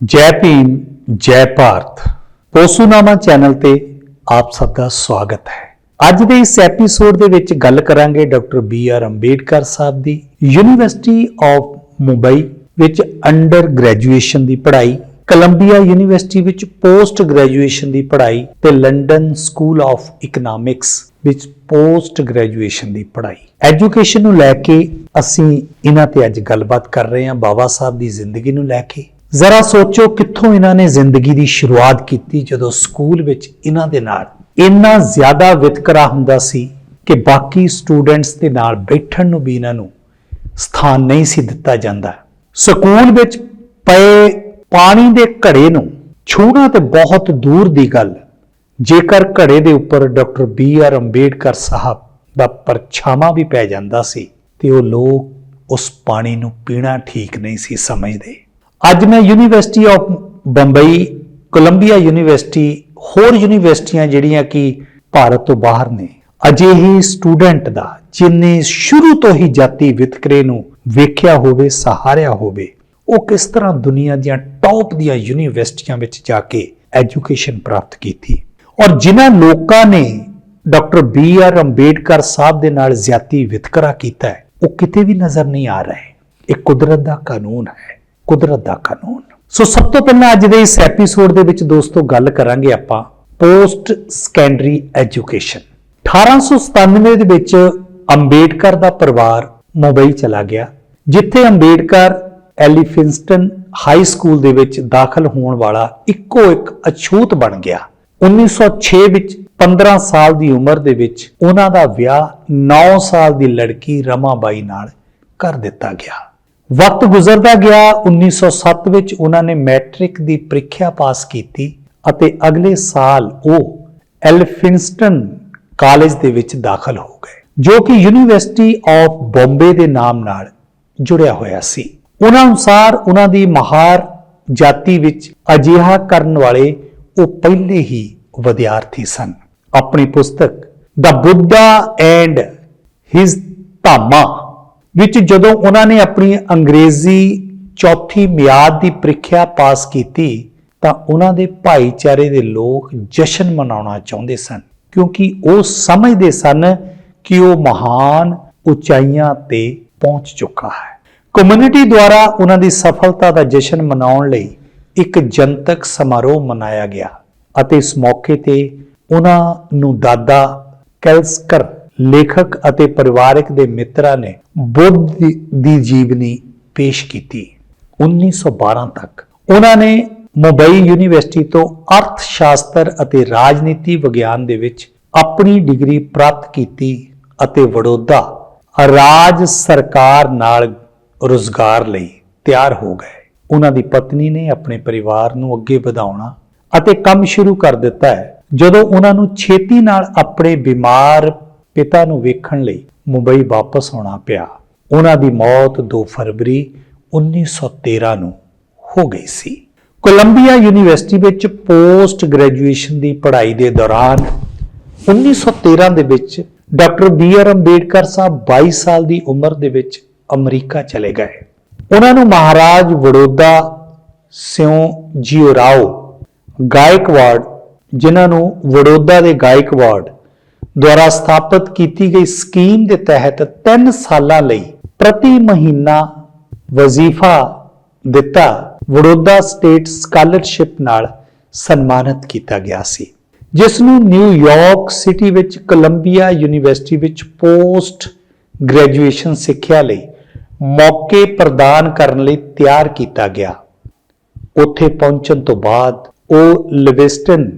ਜੈ ਭੀਮ, ਜੈ ਭਾਰਤ। ਪੋਸੂਨਾਮਾ ਚੈਨਲ ਤੇ ਆਪ ਸਭ ਦਾ ਸਵਾਗਤ ਹੈ। ਅੱਜ ਦੇ ਇਸ ਐਪੀਸੋਡ ਦੇ ਵਿੱਚ ਗੱਲ ਕਰਾਂਗੇ doctor B R Ambedkar Sahib the university of Mumbai ਵਿੱਚ ਅੰਡਰ ਗ੍ਰੈਜੂਏਸ਼ਨ ਦੀ ਪੜ੍ਹਾਈ ਕੋਲੰਬੀਆ ਯੂਨੀਵਰਸਿਟੀ ਵਿੱਚ ਪੋਸਟ ਗ੍ਰੈਜੂਏਸ਼ਨ ਦੀ ਪੜ੍ਹਾਈ ਤੇ ਲੰਡਨ ਸਕੂਲ ਆਫ ਇਕਨੋਮਿਕਸ ਵਿੱਚ ਪੋਸਟ ਗ੍ਰੈਜੂਏਸ਼ਨ ਦੀ ਪੜ੍ਹਾਈ। ਐਜੂਕੇਸ਼ਨ ਨੂੰ ਲੈ ਕੇ ਅਸੀਂ ਇਹਨਾਂ ਤੇ ਅੱਜ ਗੱਲਬਾਤ ਕਰ ਰਹੇ ਹਾਂ ਬਾਬਾ ਸਾਹਿਬ ਦੀ ਜ਼ਿੰਦਗੀ ਨੂੰ ਲੈ ਕੇ। ਜ਼ਰਾ ਸੋਚੋ ਕਿੱਥੋਂ ਇਹਨਾਂ ਨੇ ਜ਼ਿੰਦਗੀ ਦੀ ਸ਼ੁਰੂਆਤ ਕੀਤੀ ਜਦੋਂ ਸਕੂਲ ਵਿੱਚ ਇਹਨਾਂ ਦੇ ਨਾਲ ਇੰਨਾ ਜ਼ਿਆਦਾ ਵਿਤਕਰਾ ਹੁੰਦਾ ਸੀ ਕਿ ਬਾਕੀ ਸਟੂਡੈਂਟਸ ਦੇ ਨਾਲ ਬੈਠਣ ਨੂੰ ਵੀ ਇਹਨਾਂ ਨੂੰ ਸਥਾਨ ਨਹੀਂ ਸੀ ਦਿੱਤਾ ਜਾਂਦਾ। ਸਕੂਲ ਵਿੱਚ ਪਏ ਪਾਣੀ ਦੇ ਘੜੇ ਨੂੰ ਛੂਹਣਾ ਤੇ ਬਹੁਤ ਦੂਰ ਦੀ ਗੱਲ। ਜੇਕਰ ਘੜੇ ਦੇ ਉੱਪਰ doctor B R Ambedkar Sahib ਦਾ ਪਰਛਾਵਾਂ ਵੀ ਪੈ ਜਾਂਦਾ ਸੀ ਤੇ ਉਹ ਲੋਕ ਉਸ ਪਾਣੀ ਨੂੰ ਪੀਣਾ ਠੀਕ ਨਹੀਂ ਸੀ ਸਮਝਦੇ। ਅੱਜ ਮੈਂ University of Bombay Columbia University ਹੋਰ ਯੂਨੀਵਰਸਿਟੀਆਂ ਜਿਹੜੀਆਂ ਕਿ ਭਾਰਤ ਤੋਂ ਬਾਹਰ ਨੇ, ਅਜਿਹੇ ਸਟੂਡੈਂਟ ਦਾ, ਜਿਨੇ ਸ਼ੁਰੂ ਤੋਂ ਹੀ ਜਾਤੀ ਵਿਤਕਰੇ ਨੂੰ ਵੇਖਿਆ ਹੋਵੇ, ਸਹਾਰਿਆ ਹੋਵੇ, ਉਹ ਕਿਸ ਤਰ੍ਹਾਂ ਦੁਨੀਆ ਦੀਆਂ ਟੌਪ ਦੀਆਂ ਯੂਨੀਵਰਸਿਟੀਆਂ ਵਿੱਚ ਜਾ ਕੇ ਐਜੂਕੇਸ਼ਨ ਪ੍ਰਾਪਤ ਕੀਤੀ। ਔਰ ਜਿਨ੍ਹਾਂ ਲੋਕਾਂ ਨੇ doctor B R Ambedkar Sahib ਦੇ ਨਾਲ ਜ਼ਿਆਤੀ ਵਿਤਕਰਾ ਕੀਤਾ ਹੈ, ਉਹ ਕਿਤੇ ਵੀ ਨਜ਼ਰ ਨਹੀਂ ਆ ਰਹੇ। ਇਹ ਕੁਦਰਤ ਦਾ ਕਾਨੂੰਨ ਹੈ। ਕੁਦਰਤ ਦਾ ਕਾਨੂੰਨ। ਸੋ ਸਭ ਤੋਂ ਪਹਿਲਾਂ ਅੱਜ ਦੇ ਇਸ ਐਪੀਸੋਡ ਦੇ ਵਿੱਚ ਦੋਸਤੋ ਗੱਲ ਕਰਾਂਗੇ ਆਪਾਂ ਪੋਸਟ ਸੈਕੰਡਰੀ ਐਜੂਕੇਸ਼ਨ 1897 ਦੇ ਵਿੱਚ ਅੰਬੇਡਕਰ ਦਾ ਪਰਿਵਾਰ ਮੁੰਬਈ ਚਲਾ ਗਿਆ, ਜਿੱਥੇ ਅੰਬੇਡਕਰ ਐਲੀਫਿੰਸਟਨ ਹਾਈ ਸਕੂਲ ਦੇ ਵਿੱਚ ਦਾਖਲ ਹੋਣ ਵਾਲਾ ਇੱਕੋ ਇੱਕ ਅਛੂਤ ਬਣ ਗਿਆ। 1906 ਵਿੱਚ 15 ਸਾਲ ਦੀ ਉਮਰ ਦੇ ਵਿੱਚ ਉਹਨਾਂ ਦਾ ਵਿਆਹ 9 ਸਾਲ ਦੀ ਲੜਕੀ ਰਮਾਬਾਈ ਨਾਲ ਕਰ ਦਿੱਤਾ ਗਿਆ। ਵਕਤ ਗੁਜ਼ਰਦਾ ਗਿਆ 1907 ਵਿੱਚ ਉਹਨਾਂ ਨੇ ਮੈਟ੍ਰਿਕ ਦੀ ਪ੍ਰੀਖਿਆ ਪਾਸ ਕੀਤੀ ਅਤੇ ਅਗਲੇ ਸਾਲ ਉਹ ਐਲਫਿੰਸਟਨ ਕਾਲਜ ਦੇ ਵਿੱਚ ਦਾਖਲ ਹੋ ਗਏ, ਜੋ ਕਿ ਯੂਨੀਵਰਸਿਟੀ ਆਫ ਬੰਬੇ ਦੇ ਨਾਮ ਨਾਲ ਜੁੜਿਆ ਹੋਇਆ ਸੀ। ਉਹਨਾਂ ਅਨੁਸਾਰ ਉਹਨਾਂ ਦੀ ਮਹਾਰ ਜਾਤੀ ਵਿੱਚ ਅਜਿਹਾ ਕਰਨ ਵਾਲੇ ਉਹ ਪਹਿਲੇ ਹੀ ਵਿਦਿਆਰਥੀ ਸਨ। ਆਪਣੀ ਪੁਸਤਕ, ਦਾ ਬੁੱਧਾ ਐਂਡ ਹਿਸ ਧਾਮਾ ਵਿੱਚ ਜਦੋਂ ਉਹਨਾਂ ਨੇ ਆਪਣੀ ਅੰਗਰੇਜ਼ੀ ਚੌਥੀ ਮਿਆਦ ਦੀ ਪ੍ਰੀਖਿਆ ਪਾਸ ਕੀਤੀ, ਤਾਂ ਉਹਨਾਂ ਦੇ ਭਾਈਚਾਰੇ ਦੇ ਲੋਕ ਜਸ਼ਨ ਮਨਾਉਣਾ ਚਾਹੁੰਦੇ ਸਨ, ਕਿਉਂਕਿ ਉਹ ਸਮਝਦੇ ਸਨ ਕਿ ਉਹ ਮਹਾਨ ਉਚਾਈਆਂ ਤੇ ਪਹੁੰਚ ਚੁੱਕਾ ਹੈ। ਕਮਿਊਨਿਟੀ ਦੁਆਰਾ ਉਹਨਾਂ ਦੀ ਸਫਲਤਾ ਦਾ ਜਸ਼ਨ ਮਨਾਉਣ ਲਈ ਇੱਕ ਜਨਤਕ ਸਮਾਰੋਹ ਮਨਾਇਆ ਗਿਆ ਅਤੇ ਇਸ ਮੌਕੇ ਤੇ ਉਹਨਾਂ ਨੂੰ ਦਾਦਾ ਕੈਲਸਕਰ ਲੇਖਕ ਅਤੇ ਪਰਿਵਾਰਕ ਦੇ ਮਿੱਤਰਾਂ ਨੇ ਬੁੱਧ ਦੀ- ਜੀਵਨੀ ਪੇਸ਼ ਕੀਤੀ। 1912 ਤੱਕ। ਉਹਨਾਂ ਨੇ ਮੁੰਬਈ ਯੂਨੀਵਰਸਿਟੀ ਤੋਂ ਅਰਥ ਸ਼ਾਸਤਰ ਅਤੇ ਰਾਜਨੀਤੀ ਵਿਗਿਆਨ ਦੇ ਵਿੱਚ ਆਪਣੀ ਡਿਗਰੀ ਪ੍ਰਾਪਤ ਕੀਤੀ ਅਤੇ ਵਡੋਦਰਾ ਰਾਜ ਸਰਕਾਰ ਨਾਲ ਰੁਜ਼ਗਾਰ ਲਈ ਤਿਆਰ ਹੋ ਗਏ। ਉਹਨਾਂ ਦੀ ਪਤਨੀ ਨੇ ਆਪਣੇ ਪਰਿਵਾਰ ਨੂੰ ਅੱਗੇ ਵਧਾਉਣਾ ਅਤੇ ਕੰਮ ਸ਼ੁਰੂ ਕਰ ਦਿੱਤਾ ਹੈ। ਜਦੋਂ ਉਹਨਾਂ ਨੂੰ ਛੇਤੀ ਨਾਲ ਆਪਣੇ ਬਿਮਾਰ ਪਿਤਾ ਨੂੰ ਵੇਖਣ ਲਈ ਮੁੰਬਈ ਵਾਪਸ ਆਉਣਾ ਪਿਆ। ਉਹਨਾਂ ਦੀ ਮੌਤ 2 ਫਰਵਰੀ 1913 ਨੂੰ ਹੋ ਗਈ ਸੀ। ਕੋਲੰਬੀਆ ਯੂਨੀਵਰਸਿਟੀ ਵਿੱਚ ਪੋਸਟ ਗ੍ਰੈਜੂਏਸ਼ਨ ਦੀ ਪੜ੍ਹਾਈ ਦੇ ਦੌਰਾਨ 1913 ਦੇ ਵਿੱਚ doctor B R Ambedkar Sahib 22 ਸਾਲ ਦੀ ਉਮਰ ਦੇ ਵਿੱਚ ਅਮਰੀਕਾ ਚਲੇ ਗਏ। ਉਹਨਾਂ ਨੂੰ ਮਹਾਰਾਜ ਵਡੋਦਾ ਸਿਉ ਜੀਓਰਾਓ ਗਾਇਕਵਾੜ, ਜਿਨ੍ਹਾਂ ਨੂੰ ਵਡੋਦਾ ਦੇ ਗਾਇਕਵਾੜ ਦੁਆਰਾ ਸਥਾਪਿਤ ਕੀਤੀ ਗਈ ਸਕੀਮ ਦੇ ਤਹਿਤ 3 ਸਾਲਾਂ ਲਈ ਪ੍ਰਤੀ ਮਹੀਨਾ ਵਜ਼ੀਫਾ ਦਿੱਤਾ ਵਡੋਦਾ ਸਟੇਟ ਸਕਾਲਰਸ਼ਿਪ ਨਾਲ ਸਨਮਾਨਿਤ ਕੀਤਾ ਗਿਆ ਸੀ ਜਿਸ ਨੂੰ ਨਿਊਯਾਰਕ ਸਿਟੀ ਵਿੱਚ ਕੋਲੰਬੀਆ ਯੂਨੀਵਰਸਿਟੀ ਵਿੱਚ ਪੋਸਟ ਗ੍ਰੈਜੂਏਸ਼ਨ ਸਿੱਖਿਆ ਲਈ ਮੌਕੇ ਪ੍ਰਦਾਨ ਕਰਨ ਲਈ ਤਿਆਰ ਕੀਤਾ ਗਿਆ। ਉੱਥੇ ਪਹੁੰਚਣ ਤੋਂ ਬਾਅਦ ਉਹ ਲਿਵਿਸਟਨ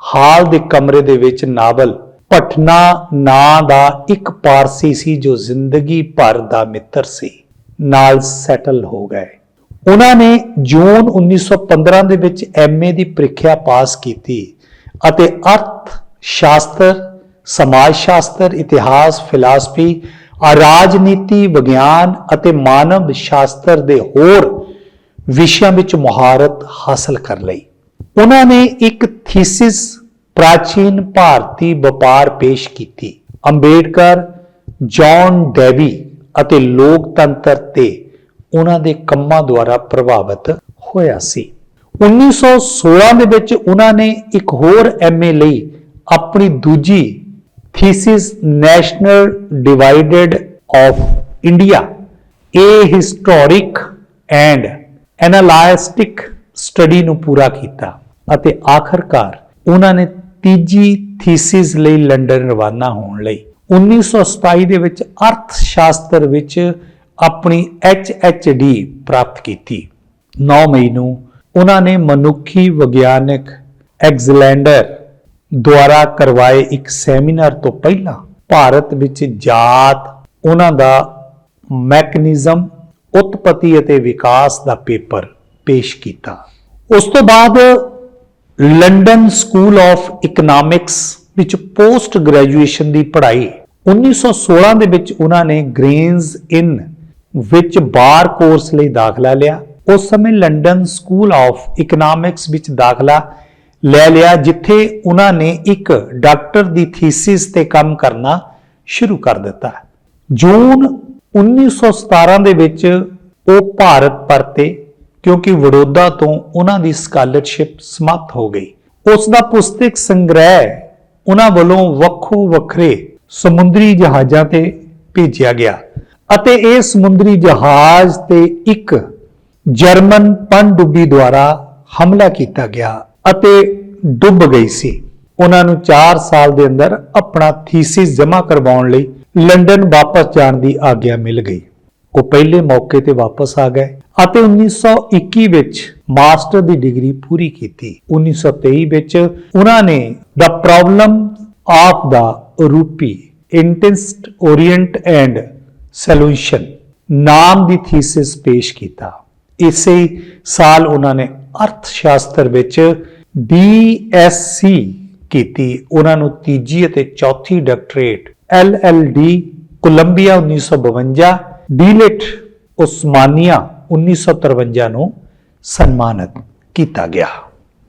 ਹਾਲ ਦੇ ਕਮਰੇ ਦੇ ਵਿੱਚ ਨਾਵਲ ਪਟਨਾ ਨਾਂ ਦਾ ਇੱਕ ਪਾਰਸੀ ਸੀ ਜੋ ਜ਼ਿੰਦਗੀ ਭਰ ਦਾ ਮਿੱਤਰ ਸੀ, ਨਾਲ ਸੈਟਲ ਹੋ ਗਏ। ਉਹਨਾਂ ਨੇ ਜੂਨ 1915 ਦੇ ਵਿੱਚ ਐਮਏ ਦੀ ਪ੍ਰੀਖਿਆ ਪਾਸ ਕੀਤੀ ਅਤੇ ਅਰਥ ਸ਼ਾਸਤਰ, ਸਮਾਜ ਸ਼ਾਸਤਰ, ਇਤਿਹਾਸ, ਫਿਲਾਸਫੀ, ਰਾਜਨੀਤੀ, ਵਿਗਿਆਨ ਅਤੇ ਮਾਨਵ ਸ਼ਾਸਤਰ ਦੇ ਹੋਰ ਵਿਸ਼ਿਆਂ ਵਿੱਚ ਮੁਹਾਰਤ ਹਾਸਲ ਕਰ ਲਈ। ਉਹਨਾਂ ਨੇ ਇੱਕ ਥੀਸਿਸ ਪ੍ਰਾਚੀਨ ਭਾਰਤੀ ਵਪਾਰ ਪੇਸ਼ ਕੀਤੀ। ਅੰਬੇਡਕਰ, ਜੌਨ ਡੈਵੀ ਅਤੇ ਲੋਕਤੰਤਰ ਤੇ ਉਹਨਾਂ ਦੇ ਕੰਮਾਂ ਦੁਆਰਾ ਪ੍ਰਭਾਵਿਤ ਹੋਇਆ ਸੀ। 1916 ਦੇ ਵਿੱਚ ਉਹਨਾਂ ਨੇ ਇੱਕ ਹੋਰ ਐਮਏ ਲਈ ਆਪਣੀ ਦੂਜੀ thesis national divided of India a historic and analytic study ਨੂੰ ਪੂਰਾ ਕੀਤਾ ਅਤੇ ਆਖਰਕਾਰ ਉਹਨਾਂ ਨੇ ਤੀਜੀ ਥੀਸਿਸ ਲਈ ਲੰਡਨ ਰਵਾਨਾ ਹੋਣ ਲਈ। 1927 ਦੇ ਵਿੱਚ ਅਰਥ ਸ਼ਾਸਤਰ ਵਿੱਚ ਆਪਣੀ ਡੀ ਪ੍ਰਾਪਤ ਕੀਤੀ। 9 ਮਈ ਨੂੰ ਉਹਨਾਂ ਨੇ ਮਨੁੱਖੀ ਵਿਗਿਆਨਕ ਐਗਜ਼ਲੈਂਡਰ ਦੁਆਰਾ ਕਰਵਾਏ ਇੱਕ ਸੈਮੀਨਾਰ ਤੋਂ ਪਹਿਲਾਂ ਭਾਰਤ ਵਿੱਚ ਜਾਤ, ਉਹਨਾਂ ਦਾ ਮੈਕੈਨਿਜ਼ਮ, ਉਤਪਤੀ ਅਤੇ ਵਿਕਾਸ ਦਾ ਪੇਪਰ ਪੇਸ਼ ਕੀਤਾ। ਉਸ ਤੋਂ ਬਾਅਦ ਲੰਡਨ ਸਕੂਲ ਆਫ ਇਕਨੋਮਿਕਸ ਵਿੱਚ ਪੋਸਟ ਗ੍ਰੈਜੂਏਸ਼ਨ ਦੀ ਪੜ੍ਹਾਈ। 1916 ਦੇ ਵਿੱਚ ਉਹਨਾਂ ਨੇ ਗ੍ਰੇਨਜ਼ ਇਨ ਵਿੱਚ ਬਾਰ ਕੋਰਸ ਲਈ ਦਾਖਲਾ ਲਿਆ। ਉਸ ਸਮੇਂ ਲੰਡਨ ਸਕੂਲ ਆਫ ਇਕਨੋਮਿਕਸ ਵਿੱਚ ਦਾਖਲਾ ਲੈ ਲਿਆ, ਜਿੱਥੇ ਉਹਨਾਂ ਨੇ ਇੱਕ ਡਾਕਟਰ ਦੀ ਥੀਸਿਸ ਤੇ ਕੰਮ ਕਰਨਾ ਸ਼ੁਰੂ ਕਰ ਦਿੱਤਾ। ਜੂਨ 1917 ਦੇ ਵਿੱਚ ਉਹ ਭਾਰਤ ਪਰਤੇ। ਕਿਉਂਕਿ ਵਡੋਦਰਾ ਤੋਂ ਉਹਨਾਂ ਦੀ ਸਕਾਲਰਸ਼ਿਪ ਸਮਾਪਤ ਹੋ ਗਈ। ਉਸ ਦਾ ਪੁਸਤਕ ਸੰਗ੍ਰਹਿ ਉਹਨਾਂ ਵੱਲੋਂ ਵੱਖੋ ਵੱਖਰੇ ਸਮੁੰਦਰੀ ਜਹਾਜ਼ਾਂ ਤੇ ਭੇਜਿਆ ਗਿਆ ਅਤੇ ਇਹ ਸਮੁੰਦਰੀ ਜਹਾਜ਼ ਤੇ ਇੱਕ ਜਰਮਨ ਪਣਡੁੱਬੀ ਦੁਆਰਾ ਹਮਲਾ ਕੀਤਾ ਗਿਆ ਅਤੇ ਡੁੱਬ ਗਈ ਸੀ। ਉਹਨਾਂ ਨੂੰ 4 ਸਾਲ ਦੇ ਅੰਦਰ ਆਪਣਾ ਥੀਸਿਸ ਜਮ੍ਹਾਂ ਕਰਵਾਉਣ ਲਈ ਲੰਡਨ ਵਾਪਸ ਜਾਣ ਦੀ ਆਗਿਆ ਮਿਲ ਗਈ। ਉਹ ਪਹਿਲੇ ਮੌਕੇ ਤੇ ਵਾਪਸ ਆ ਗਏ ਅਤੇ 1921 ਵਿੱਚ ਮਾਸਟਰ ਦੀ ਡਿਗਰੀ ਪੂਰੀ ਕੀਤੀ। 1923 ਵਿੱਚ ਉਹਨਾਂ ਨੇ the problem of the rupee ਇੰਟੈਂਸਟ orient and solution ਨਾਮ ਦੀ ਥੀਸਿਸ ਪੇਸ਼ ਕੀਤਾ। ਇਸੇ ਸਾਲ ਉਹਨਾਂ ਨੇ ਅਰਥ ਸ਼ਾਸਤਰ ਵਿੱਚ ਬੀਐਸਸੀ ਕੀਤੀ। ਉਹਨਾਂ ਨੂੰ ਤੀਜੀ ਅਤੇ ਚੌਥੀ ਡਾਕਟਰੇਟ ਐਲਐਲਡੀ ਕੋਲੰਬੀਆ 1952 ਡੀਲਿਟ ਉਸਮਾਨੀਆ 1953 ਨੂੰ ਸਨਮਾਨਿਤ ਕੀਤਾ ਗਿਆ।